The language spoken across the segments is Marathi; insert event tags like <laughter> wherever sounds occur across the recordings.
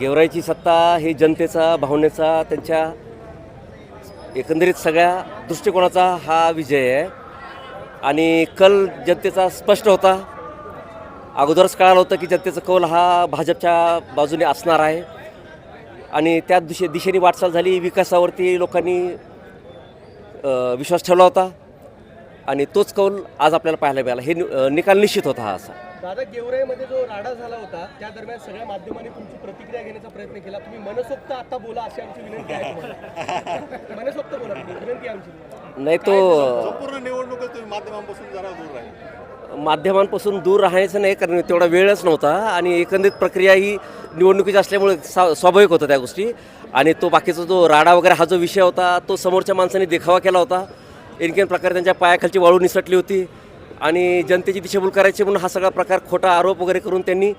गेवराईची सत्ता ही जनतेचा भावनेचा त्यांच्या एकंदरीत सगळ्या दृष्टिकोनाचा हा विजय आहे. आणि कल जनतेचा स्पष्ट होता. अगोदरच कळालं होतं की जनतेचा कौल हा भाजपच्या बाजूने असणार आहे. आणि त्या दिशे दिशेने वाटचाल झाली विकासावरती लोकांनी विश्वास ठेवला होता. आणि तोच कौल आज आपल्याला पाहायला मिळाला. हे नि- निकाल निश्चित होता हा असा. दादा गेवराईमध्ये जो राडा झाला होता त्या दरम्यान सगळ्या माध्यमांनी तुमची प्रतिक्रिया घेण्याचा प्रयत्न केला. तुम्ही मनसोक्त आता बोला अशी आमची विनंती आहे तुम्हाला. <laughs> मनसोक्त बोला तुम्ही, विनंती आहे आमची. नाही तो संपूर्ण निवडणुकीत तुम्ही माध्यमांपासून जरा दूर राहील. माध्यमांपासून दूर राहायचं नाही कारण तेवढा वेळच नव्हता आणि एकंदरीत प्रक्रिया ही निवडणुकीची असल्यामुळे सा स्वाभाविक होतं त्या गोष्टी. आणि तो बाकीचा जो राडा वगैरे हा जो विषय होता तो समोरच्या माणसाने देखावा केला होता. इनकेन प्रकारे त्यांच्या पायाखालची वाळू निसटली होती. आणि जनतेची दिशाभूल करायची म्हणून हा सगळा प्रकार खोटा आरोप वगैरे करून त्यांनी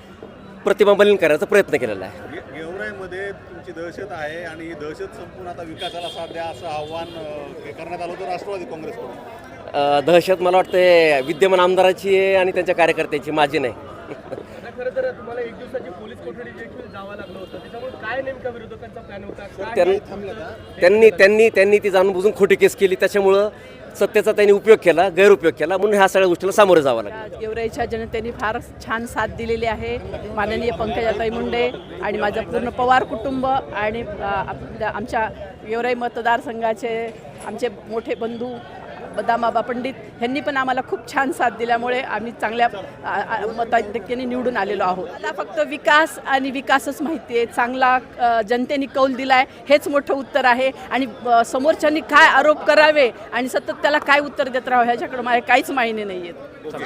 प्रतिमा मलिन करायचा प्रयत्न केलेला आहे. गेवराईमध्ये तुमची दहशत आहे आणि ही दहशत संपून आता विकासाला साथ द्या असं आव्हान करण्यात आलं होतं राष्ट्रवादी काँग्रेसकडून. दहशत मला वाटते विद्यमान आमदाराची आहे आणि त्यांच्या कार्यकर्त्यांची माझी नाही. आता खरं तर तुम्हाला एक दिवसाची पोलीस कोठडी देखील जावं लागलं होतं त्याच्यामुळे काय नेमका विरोधकांचा प्लॅन होता? काय त्यां- त्यांनी त्यांनी त्यांनी ती जाणून बुजून खोटी केस केली. त्याच्यामुळं सत्तेचा त्यांनी उपयोग केला गैरउपयोग केला म्हणून ह्या सगळ्या गोष्टीला सामोरं जावं लागलं. गेवराईच्या जनतेने फार छान साथ दिलेली आहे. माननीय पंकजाताई मुंडे आणि माझं पूर्ण पवार कुटुंब आणि आमच्या गेवराई मतदारसंघाचे आमचे मोठे बंधू दामाबा पंडित ह्यांनी पण आम्हाला खूप छान साथ दिल्यामुळे आम्ही चांगल्या आ, मताधिक्याने निवडून आलेलो आहोत. मला फक्त विकास आणि विकासच माहिती आहे. चांगला जनतेने कौल दिला आहे हेच मोठं उत्तर आहे. आणि समोरच्यांनी काय आरोप करावे आणि सतत त्याला काय उत्तर देत राहावं ह्याच्याकडे माझ्या काहीच माहिती नाही आहेत